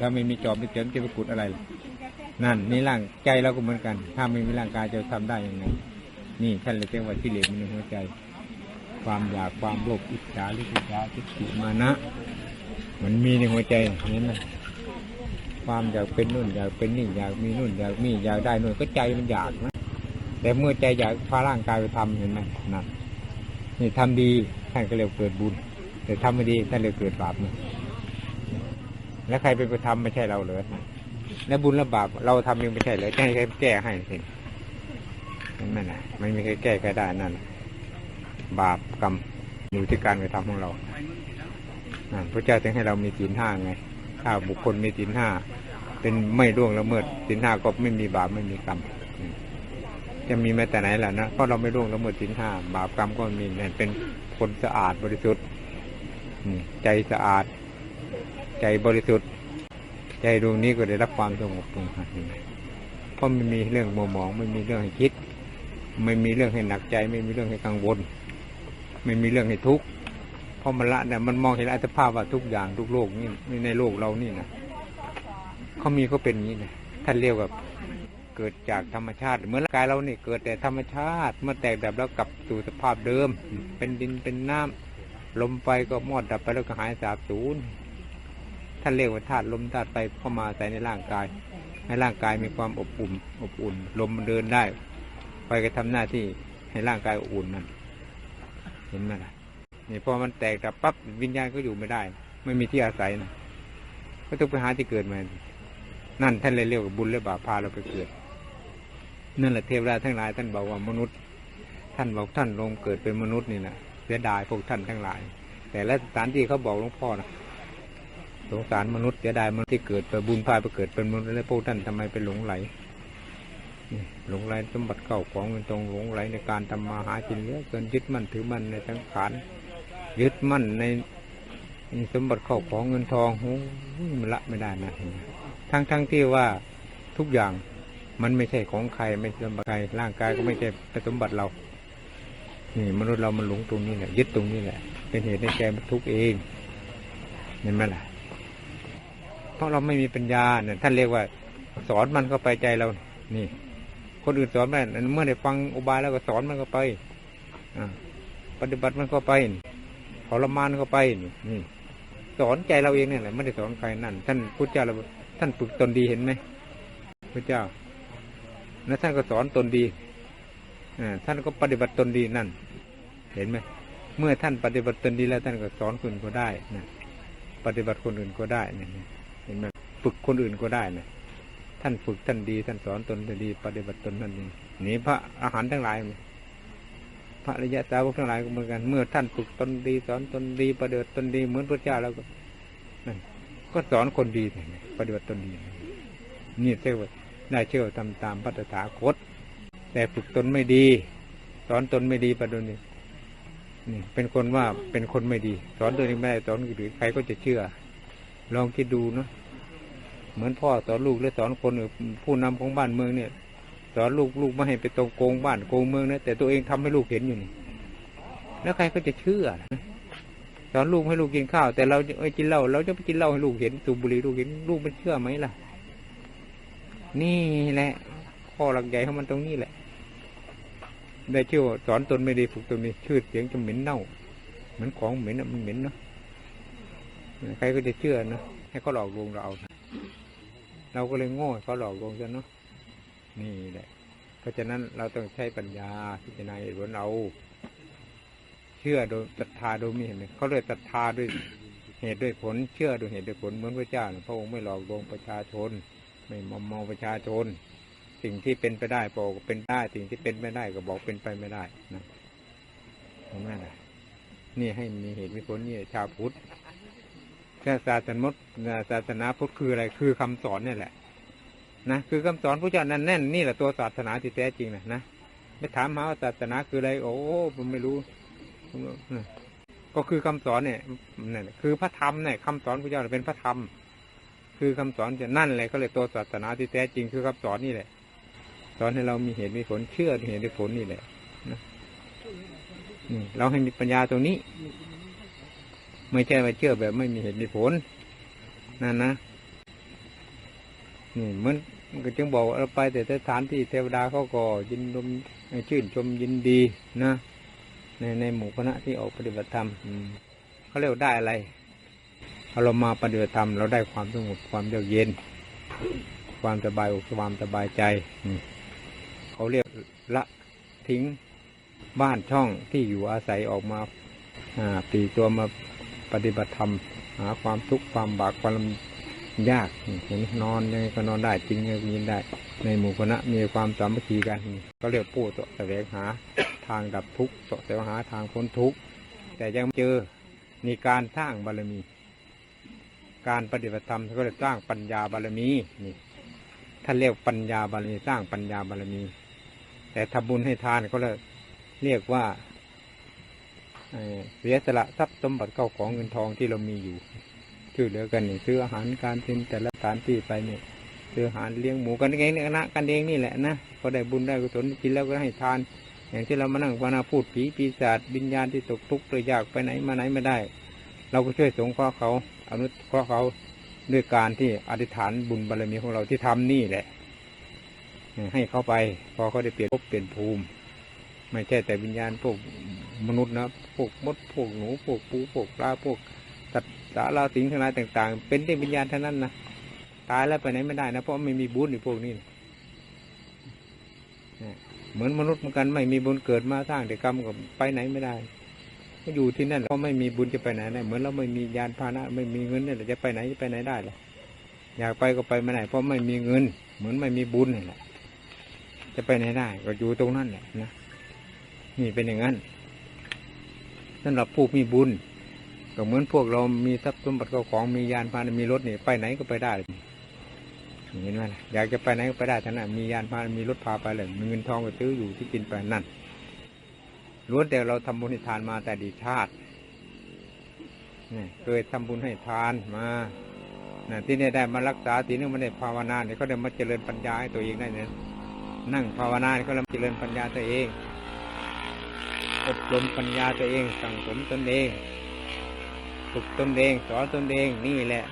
ถ้าไม่มีจอบไม่เขียนจะไปขุดอะไร นั่นนี่ร่างใจเราก็เหมือนกัน ถ้าไม่มีร่างกายจะทำได้ยังไงนี่ท่านเลยเรียกว่าที่เหลือมันในหัวใจ ความอยากความโลภอิจฉาลิษยาทิฏฐิมานะ มันมีในหัวใจเห็นไหมความอยากเป็นนู่นอยากเป็นนี่อยากมีนู่นอยากมีอยากได้นู่นก็ใจมันอยากนะแต่เมื่อใจอยากพาร่างกายไปทำเห็นไหมนั่นนี่ทำดีท่านก็เรียกเกิดบุญ แต่ทำไม่ดีท่านเรียกเกิดบาปนะ แล้วใครเป็นคนทำไม่ใช่เราเลยแล้วบุญและบาปเราทำเองไม่ใช่เลยจะให้ใครแก้ให้สิเห็นไหมนะไม่มีใครแก้ใครได้นั่นบาปกรรมอยู่ที่การกระทำของเราพระเจ้าจึงให้เรามีศีลห้าไง ถ้าบุคคลมีศีลห้าเป็นไม่ร่วงละเมิดศีลห้าก็ไม่มีบาปไม่มีกรรมจะมีมาแต่ไหนล่ะนะเพราะเราไม่ร่วงละเมิดศีลห้าบาปกรรมก็ไมมีเป็นคนสะอาดบริสุทธิ์ใจสะอาด ใจบริสุทธิ์ ใจดวงนี้ก็ได้รับความสงบตรงนี้เพราะไม่มีเรื่องมัวหมอง ไม่มีเรื่องให้คิด ไม่มีเรื่องให้หนักใจ ไม่มีเรื่องให้กังวล ไม่มีเรื่องให้ทุกข์เพราะมันละเนี่ยมันมองเห็นอัตภาพว่าทุกอย่างทุกโลกนี่ในโลกเรานี่นะเขามีเขาเป็นอย่างนี้นะท่านเรียกว่าเกิดจากธรรมชาติ เหมือนร่างกายเราเนี่เกิดแต่ธรรมชาติเมื่อแตกดับแล้วกลับสู่สภาพเดิม เป็นดินเป็นน้ำลมไฟก็มอดดับไปแล้วก็หายสาบสูญ ท่านเรียกว่าธาตุลมธาตุไฟเข้ามาใส่ในร่างกาย ให้ร่างกายมีความอบอุ่น อบอุ่น ลมมันเดินได้ไฟก็ทำหน้าที่ให้ร่างกายอบอุ่นนั่นเห็นไหมล่ะนี่พอมันแตกดับปั๊บวิญญาณก็อยู่ไม่ได้ ไม่มีที่อาศัยนะก็ต้องไปหาที่เกิดมานั่นท่านเลยเรียกว่าบุญและบาปพาเราไปเกิดนั่นแหละเทวดาทั้งหลายท่านบอกว่ามนุษย์ ท่านบอกท่านลงเกิดเป็นมนุษย์นี่นะเสียดายพวกท่านทั้งหลาย แต่และสถานที่เขาบอกหลวงพ่อนะ สงสารมนุษย์เสียดายมนุษย์ที่เกิดไปบุญพาไปเกิดเป็นมนุษย์แล้วพวกท่านทำไมเป็นหลงไหลหลงไหลสมบัติเข้าของเงินตรงหลงไหลในการทำมาหากินเยอะเกินยึดมั่นถือมั่นในสังขารยึดมั่นในสมบัติเข้าของเงินทองโอ้มันละไม่ได้นะทั้งทั้งที่ว่าทุกอย่างมันไม่ใช่ของใครไม่ใช่สมบัติใครร่างกายก็ไม่ใช่เป็นสมบัติเรา นี่มนุษย์เรามันหลงตรงนี้แหละยึดตรงนี้แหละ เป็นเหตุให้แกมันทุกข์เองเห็นไหมล่ะ ราะเราไม่มีปัญญาเนี่ยท่านเรียกว่า สอนมันเข้าไปใจเรา นี่ คนอื่นสอนไม่เมื่อได้ฟังอุบายแล้วก็สอนมันเข้าไปอปฏิบัติมันก็ไปทรมานก็ไปนี่สอนใจเราเองเนี่ยแหละไม่ได้สอนใครนั่น ท่านพุทธเจ้าเราท่านฝึกตนดีเห็นไหมพระเจ้าแล้วท่านก็สอนตนดีอท่านก็ปฏิบัติตนดีนั่น เห็นไหมเมื่อท่านปฏิบัติตนดีแล้วท่านก็สอนคนก็ได้นะปฏิบัติคนอื่นก็ได้นี่ ฝึกคนอื่นก็ได้นะท่านฝึกท่านดี ท่านสอนตนดี ปฏิบัติตนท่านดีนี่พระอาหารทั้งหลายพระริยะสาวกทั้งหลายก็เหมือนกัน เมื่อท่านฝึกตนดีสอนตนดีปฏิบัติตนดีเหมือนพระเจ้าแล้วก็นั่นก็สอนคนดีปฏิบัติตนดีนี่เรียกว่าได้เชื่อทำตามพัฒถาคต แต่ฝึกตนไม่ดี สอนตนไม่ดีปฏิบัตินี่นี่เป็นคนว่าเป็นคนไม่ดี สอนตัวเองไม่ได้สอนใครก็จะเชื่อ ลองคิดดูเนาะ เหมือนพ่อสอนลูกหรือสอนคนผู้นำของบ้านเมืองเนี่ย สอนลูกลูกไม่ให้ไปตรงโกงบ้านโกงเมืองนะแต่ตัวเองทำให้ลูกเห็นอยู่นี่ แล้วใครก็จะเชื่อสอนลูกให้ลูกกินข้าว แต่เราเอ้กินเหล้าเราจะไปกินเหล้าให้ลูกเห็นสูบบุหรี่ลูกเห็นลูกมันเชื่อไหมล่ะ นี่แหละ ข้อหลักใหญ่ของมันตรงนี้แหละได้เชื่อสอนตนไม่ดีฝึกตนนี้ชื่อเสียงจะเหม็นเน่าเหมือนของเหม็นมันเหม็นเนาะใครก็จะเชื่อนะให้เขาหลอกลวงเราเเราก็เลยโง่เขาหลอกลวงกันเนาะนี่แหละเพราะฉะนั้นเราต้องใช้ปัญญาพิจารณาเหตุผลเอาเชื่อโดยศรัทธาโดยมีเห็นไหมเขาเลยศรัทธาด้วยเหตุด้วยผล เชื่อโดยเหตุด้วยผลเหมือนพระเจ้าพระองค์ไม่หลอกลวงประชาชน ไม่มอมเมาประชาชน สิ่งที่เป็นไปได้บอกเป็นได้ สิ่งที่เป็นไม่ได้ก็บอกเป็นไปไม่ได้นะเห็นไหมล่ะนี่ให้มีเหตุมีผลนี่ชาวพุทธ ศาสนาศาสนาพุทธคืออะไรคือคำสอนนี่แหละ นะคือคำสอนพระเจ้านั่นแน่นนี่แหละตัวศาสนาที่แท้จริงนะนะไม่ถามหาว่าศาสนาคืออะไร โอ้ผมไม่รู้ก็คือคำสอนเนี่ยนั่นคือพระธรรมเนี่ยคำสอนพระเจ้าเป็นพระธรรม คือคำสอนจะนั่นเลยเขาเลยตัวศาสนาที่แท้จริงคือคำสอนนี่แหละ สอนให้เรามีเหตุมีผลเชื่อเหตุมีผลนี่แหละนะเราให้มีปัญญาตรงนี้ ไม่ใช่ว่าเชื่อแบบไม่มีเหตุมีผลนั่นนะนี่เหมือนมันก็จึงบอกเราไปแต่สถานที่เทวดาเขาก็ยินดมชื่นชมยินดีนะในในหมู่คณะที่ออกปฏิบัติธรรมเขาเรียกได้อะไรพอเรามาปฏิบัติธรรมเราได้ความสงบความเยือกเย็น ความสบายอกความสบายใจเขาเรียกละทิ้งบ้านช่องที่อยู่อาศัยออกมาอ่าปลีตัวมา ปฏิบัติธรรม หาความทุกข์ความบากความยากนี่เห็นนอนยังไงก็นอนได้จริงยังยินได้ ในหมู่คณะมีความสามัคคีกัน ก็เรียกผู้เสาะแสวงหาทางดับทุกข์เสาะแสวงหาทางพ้นทุกข์แต่ยังไม่เจอมีการสร้างบารมี การปฏิบัติธรรมก็เรียสร้างปัญญาบารมีนี่ท่านเรียกปัญญาบารมีสร้างปัญญาบารมี แต่ทำบุญให้ทานก็เลยเรียกว่า เสียสละทรัพย์สมบัติเข้าของเงินทองที่เรามีอยู่ช่วยเหลือกันนี่ซื้ออาหารการกินแต่ละสถานที่ไปเนี่ยซื้ออาหารเลี้ยงหมูกันเองเนี่ยนะกันเองนี่แหละนะก็ได้บุญได้กุศลกินแล้วก็ให้ทาน อย่างที่เรามานั่งภาวนาพูดผีปีศาจวิญญาณที่ตกทุกข์เลยยากไปไหนมาไหนไม่ได้ เราก็ช่วยสงเคราะห์เขาอนุเคราะห์เขาด้วยการที่อธิษฐานบุญบารมีของเราที่ทำนี่แหละให้เขาไป พอเขาได้เปลี่ยนภพเปลี่ยนภูมิ ไม่ใช่แต่วิญญาณพวก มนุษย์นะพวกมดพวกหนูพวกปูพวกปลาพวกสัตว์สาราสิงทั้งหลายต่าง ๆ เป็นแต่วิญญาณเท่านั้นนะตายแล้วไปไหนไม่ได้นะเพราะไม่มีบุญในพวกนี้นะเนี่ยเหมือนมนุษย์เหมือนกันไม่มีบุญเกิดมาสร้างแต่กรรมก็ไปไหนไม่ได้ก็อยู่ที่นั่นเพราะไม่มีบุญจะไปไหนได้เหมือนเราไม่มียานพาหนะ ไม่มีเงินเนี่ยจะไปไหนจะไปไหนได้ล่ะอยากไปก็ไปไม่ได้เพราะไม่มีเงิน เหมือนไม่มีบุญนี่แหละจะไปไหนได้ ก็อยู่ตรงนั้นแหละนะนี่เป็นอย่างนั้น สำหรับผู้มีบุญก็เหมือนพวกเรามีทรัพย์สมบัติเข้าของมียานพาหนะมีรถนี่ไปไหนก็ไปได้เห็นไหมล่ะอยากจะไปไหนก็ไปได้ท่านนะมียานพาหนะมีรถพาไปเลยมีเงินทองก็ซื้ออยู่ที่กินไปนั่นล้วนแต่เราทำบุญให้ทานมาแต่ดีชาตินี่เคยทำบุญให้ทานมาที่นี่ได้มารักษาทีนึงมันได้ภาวนาเนี่ยก็ได้มาเจริญปัญญาให้ตัวเองได้เนี่ยนั่งภาวนาเนี่ก็เริ่มเจริญปัญญาตัวเอง อบรมปัญญาตัวเองสั่งสมตนเองฝึกตนเองสอนตนเองนี่แหละ